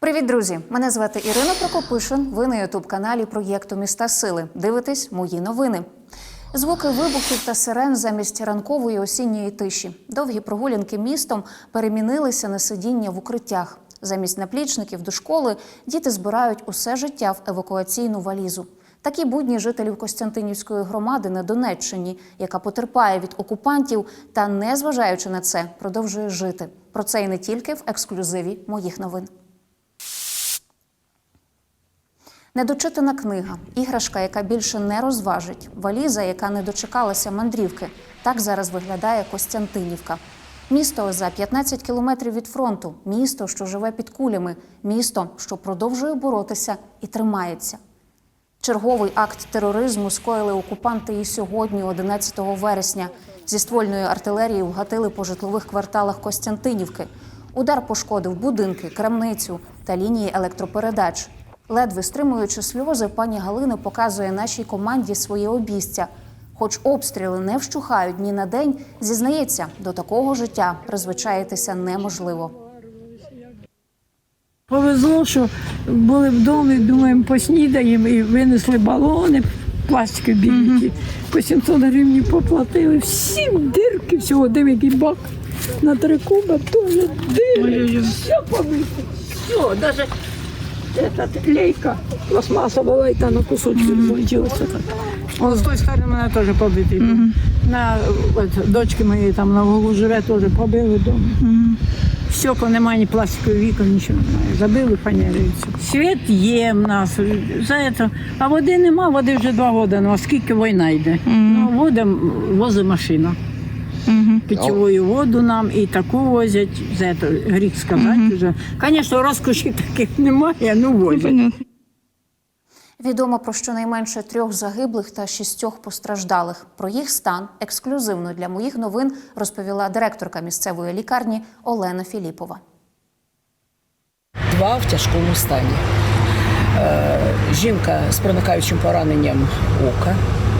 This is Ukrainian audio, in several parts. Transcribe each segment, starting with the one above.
Привіт, друзі! Мене звати Ірина Прокопишин. Ви на ютуб-каналі проєкту Міста Сили. Дивитесь мої новини. Звуки вибухів та сирен замість ранкової осінньої тиші. Довгі прогулянки містом перемінилися на сидіння в укриттях. Замість наплічників до школи діти збирають усе життя в евакуаційну валізу. Такі будні жителів Костянтинівської громади на Донеччині, яка потерпає від окупантів та, незважаючи на це, продовжує жити. Про це і не тільки в ексклюзиві моїх новин. Недочитана книга, іграшка, яка більше не розважить, валіза, яка не дочекалася мандрівки. Так зараз виглядає Костянтинівка. Місто за 15 кілометрів від фронту, місто, що живе під кулями, місто, що продовжує боротися і тримається. Черговий акт тероризму скоїли окупанти і сьогодні, 11 вересня. Зі ствольної артилерії вгатили по житлових кварталах Костянтинівки. Удар пошкодив будинки, крамницю та лінії електропередач. Ледве стримуючи сльози, пані Галина показує нашій команді своє обійстя. Хоч обстріли не вщухають ні на день, зізнається, до такого життя призвичаїтися неможливо. Повезло, що були вдома, думаємо, поснідаємо і винесли балони пластикові білі. По 700 гривень поплатили. Всі дирки, всього один який бак на три куба, теж дирки, все побито. Все, навіть эта лейка пластмасова лейка на кусочки розлетілася. Он з тої сторони мене теж побитий. був. На от, дочки моєї там на вуглу живе, теж побили вдома. Стекла немає, ні пластикових вікон, нічого немає. Забили фанерою. Світ є в нас. За це. А води нема, води вже два роки. Ну, а скільки війна йде? Ну, вода возить машина. Питьову воду нам і таку возять. За це гріх сказати вже. Звісно, розкоші таких немає, ну возять. Відомо про щонайменше трьох загиблих та шістьох постраждалих. Про їх стан ексклюзивно для моїх новин розповіла директорка місцевої лікарні Олена Філіпова. Два в тяжкому стані. Е, Жінка з проникаючим пораненням ока,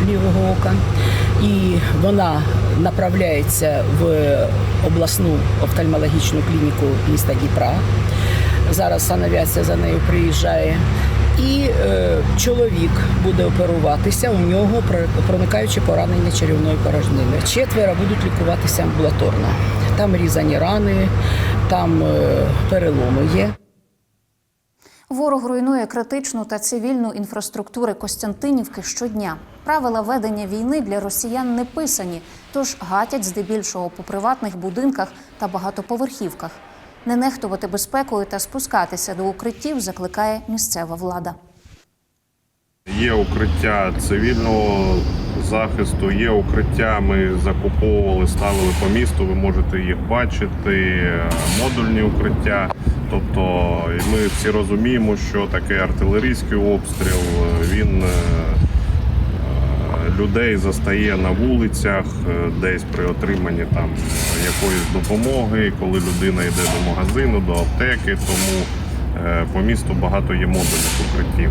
лівого ока, і вона направляється в обласну офтальмологічну клініку міста Дніпра. Зараз санавіація за нею приїжджає. І е, чоловік буде оперуватися. У нього про- проникаюче поранення черевної порожнини. Четверо будуть лікуватися амбулаторно. Там різані рани, там е, переломи є. Ворог руйнує критичну та цивільну інфраструктури Костянтинівки щодня. Правила ведення війни для росіян не писані, тож гатять здебільшого по приватних будинках та багатоповерхівках. Не нехтувати безпекою та спускатися до укриттів закликає місцева влада. Є укриття цивільного захисту, є укриття. Ми закуповували, ставили по місту. Ви можете їх бачити. Модульні укриття. Тобто ми всі розуміємо, що таке артилерійський обстріл. Він е, е, людей застає на вулицях, е, десь при отриманні там якоїсь допомоги, коли людина йде до магазину, до аптеки. Тому е, по місту багато є модульних укриттів.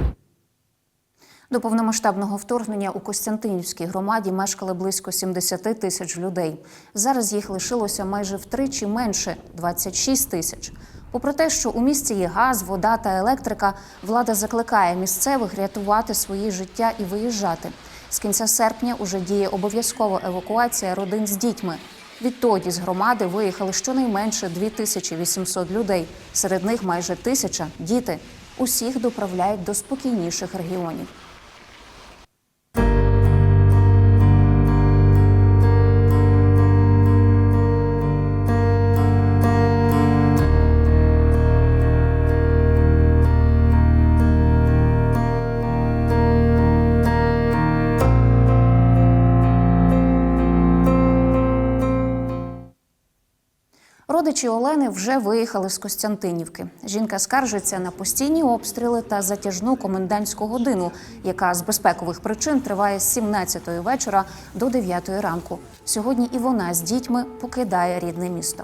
До повномасштабного вторгнення у Костянтинівській громаді мешкали близько 70 тисяч людей. Зараз їх лишилося майже втричі менше 26 тисяч. Попри те, що у місті є газ, вода та електрика, влада закликає місцевих рятувати свої життя і виїжджати. З кінця серпня уже діє обов'язкова евакуація родин з дітьми. Відтоді з громади виїхали щонайменше 2800 людей. Серед них майже тисяча діти. Усіх доправляють до спокійніших регіонів. Родичі Олени вже виїхали з Костянтинівки. Жінка скаржиться на постійні обстріли та затяжну комендантську годину, яка з безпекових причин триває з 17-ї вечора до 9-ї ранку. Сьогодні і вона з дітьми покидає рідне місто.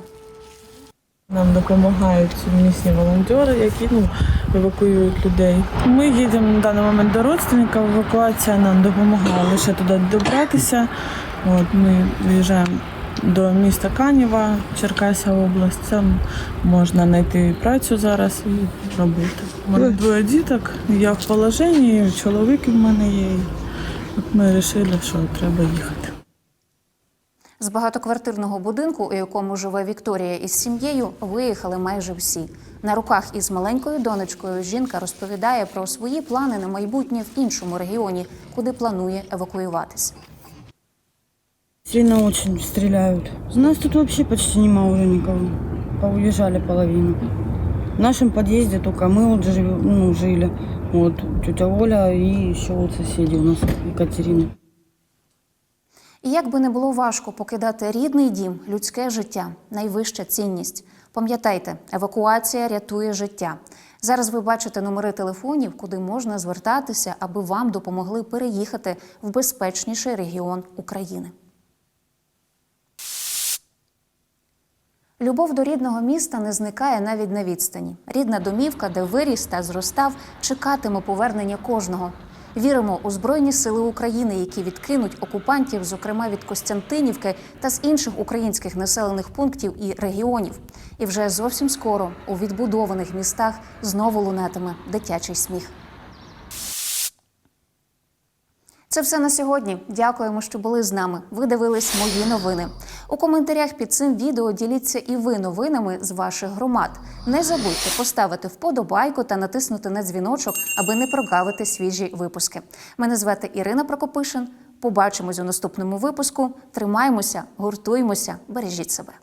Нам допомагають місні волонтери, які ну, евакуюють людей. Ми їдемо на даний момент до родственника. Евакуація нам допомагає лише туди добратися. От, ми виїжджаємо до міста Канєва, Черкаська область. Там можна знайти працю зараз і робити. У мене двоє діток, я в положенні, чоловік в мене є. От ми вирішили, що треба їхати. З багатоквартирного будинку, у якому живе Вікторія із сім'єю, виїхали майже всі. На руках із маленькою донечкою жінка розповідає про свої плани на майбутнє в іншому регіоні, куди планує евакуюватися. Сильно очень стреляют. У нас тут вообще почти нема уже никого. Поуезжали половину. В нашем подъезде только мы вот живем, ну, жили. Вот тетя Оля и еще вот соседи у нас, Екатерина. І як би не було важко покидати рідний дім, людське життя найвища цінність. Пам'ятайте, евакуація рятує життя. Зараз ви бачите номери телефонів, куди можна звертатися, аби вам допомогли переїхати в безпечніший регіон України. Любов до рідного міста не зникає навіть на відстані. Рідна домівка, де виріс та зростав, чекатиме повернення кожного. Віримо у Збройні Сили України, які відкинуть окупантів, зокрема від Костянтинівки та з інших українських населених пунктів і регіонів. І вже зовсім скоро у відбудованих містах знову лунатиме дитячий сміх. Це все на сьогодні. Дякуємо, що були з нами. Ви дивились мої новини. У коментарях під цим відео діліться і ви новинами з ваших громад. Не забудьте поставити вподобайку та натиснути на дзвіночок, аби не прогавити свіжі випуски. Мене звати Ірина Прокопишин. Побачимось у наступному випуску. Тримаймося, гуртуймося, бережіть себе.